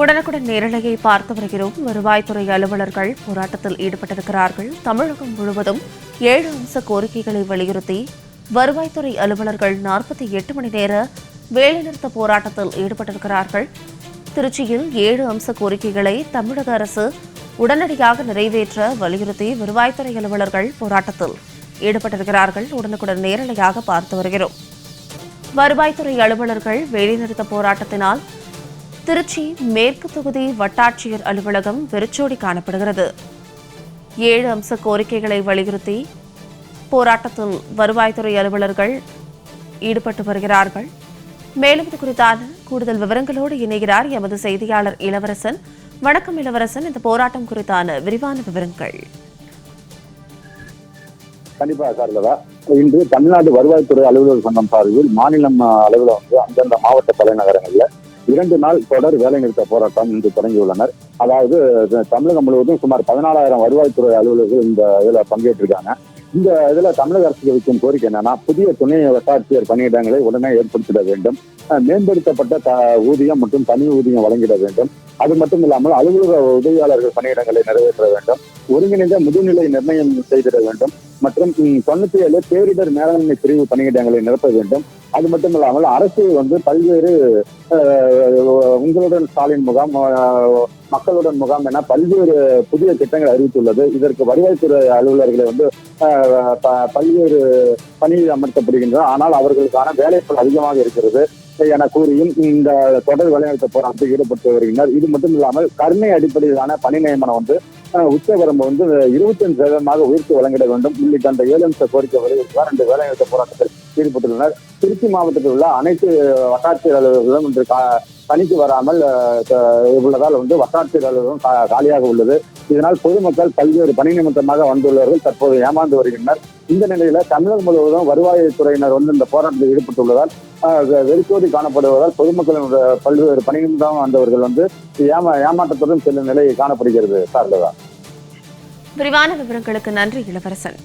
உடனுக்குடன் நேரலையை பார்த்து வருகிறோம். வருவாய்த்துறை அலுவலர்கள் போராட்டத்தில் ஈடுபட்டிருக்கிறார்கள். தமிழகம் முழுவதும் ஏழு அம்ச கோரிக்கைகளை வலியுறுத்தி வருவாய்த்துறை அலுவலர்கள் நாற்பத்தி எட்டு மணி நேர வேலைநிறுத்த போராட்டத்தில் ஈடுபட்டிருக்கிறார்கள். திருச்சியில் ஏழு அம்ச கோரிக்கைகளை தமிழக அரசு உடனடியாக நிறைவேற்ற வலியுறுத்தி வருவாய்த்துறை அலுவலர்கள் போராட்டத்தில் ஈடுபட்டிருக்கிறார்கள். உடனுக்குடன் நேரலையாக பார்த்து வருகிறோம். வருவாய்த்துறை அலுவலர்கள் வேலைநிறுத்த போராட்டத்தினால் திருச்சி மேற்கு தொகுதி வட்டாட்சியர் அலுவலகம் வெறிச்சோடி காணப்படுகிறது. ஏழு அம்ச கோரிக்கைகளை வலியுறுத்தி போராட்டத்தில் வருவாய்த்துறை அலுவலர்கள் ஈடுபட்டு வருகிறார்கள். மேலும் இது குறித்தான கூடுதல் விவரங்களோடு இணைகிறார் எமது செய்தியாளர் இளவரசன். வணக்கம் இளவரசன் இந்த போராட்டம் குறித்தான விரிவான விவரங்கள். கண்டிப்பா சார்லதா இன்று தமிழ்நாடு வருவாய்த்துறை அலுவலர் சங்கம் சார்பில் மாநிலம் அளவில் வந்து அந்தந்த மாவட்ட தலைநகரங்களில் இரண்டு நாள் தொடர் வேலைநிறுத்த போராட்டம் இன்று தொடங்கியுள்ளனர் அதாவது தமிழகம் முழுவதும் சுமார் பதினாலாயிரம் வருவாய்த்துறை அலுவலர்கள் இந்த இதுல பங்கேற்றிருக்காங்க. இந்த இதுல தமிழக அரசுக்கு வைக்கும் கோரிக்கை என்னன்னா புதிய துணை வட்டாட்சியர் பணியிடங்களை உடனே ஏற்படுத்திட வேண்டும். மேம்படுத்தப்பட்ட த- ஊதியம் மற்றும் தனி ஊதியம் வழங்கிட வேண்டும். அது மட்டும் இல்லாமல் அலுவலக உதவியாளர்கள் பணியிடங்களை நிறைவேற்ற வேண்டும். ஒருங்கிணைந்த முதுநிலை நிர்ணயம் செய்திட வேண்டும். மற்றும் தொண்ணூத்தி ஏழு பேரிடர் மேலாண்மை பிரிவு பணியிடங்களை நிரப்ப வேண்டும். அது மட்டும் இல்லாமல் அரசு வந்து பல்வேறு உங்களுடன் ஸ்டாலின் முகாம் மக்களுடன் முகாம் என பல்வேறு புதிய திட்டங்கள் அறிவித்துள்ளது. இதற்கு வருவாய்த்துறை அலுவலர்களை வந்து ப- பல்வேறு பணியில் அமர்த்தப்படுகின்றன ஆனால் அவர்களுக்கான வேலைகள் அதிகமாக இருக்கிறது என கூறியும் இந்த தொடர் வேலைநிறுத்த போராட்டத்தில் ஈடுபட்டு வருகின்றனர். இது மட்டும் இல்லாமல் கருணை அடிப்படையிலான பணி நியமனம் வந்து உச்சவரம்பு வந்து இருபத்தஞ்சு சதவீதமாக உயர்த்தி வழங்கிட வேண்டும். உள்ளிட்ட அந்த ஏழு அம்ச கோரிக்கை வலியுறுத்தி இந்த வேலைநிறுத்த போராட்டத்தில் ஈடுபட்டுள்ளனர் திருச்சி மாவட்டத்தில் உள்ள அனைத்து வட்டாட்சியர் அலுவலர்களும் இன்று கா- பணிக்கு வராமல் உள்ளதால் வந்து வட்டாட்சியர் அலுவலகம் காலியாக உள்ளது. இதனால் பொதுமக்கள் பல்வேறு பணி நிமித்தமாக வந்துள்ளவர்கள் தற்போது ஏமாந்து வருகின்றனர். இந்த நிலையில தமிழகம் முழுவதும் வருவாய்த்துறையினர் வந்து இந்த போராட்டத்தில் ஈடுபட்டுள்ளதால் அஹ், வெறிச்சோடி காணப்படுவதால் பொதுமக்களின் பல்வேறு பணி நிமித்தம் வந்தவர்கள் வந்து ஏமா ஏமாற்றத்துடன் செல்லும் நிலை காணப்படுகிறது. சார்லதா விரிவான விவரங்களுக்கு நன்றி இளவரசன்.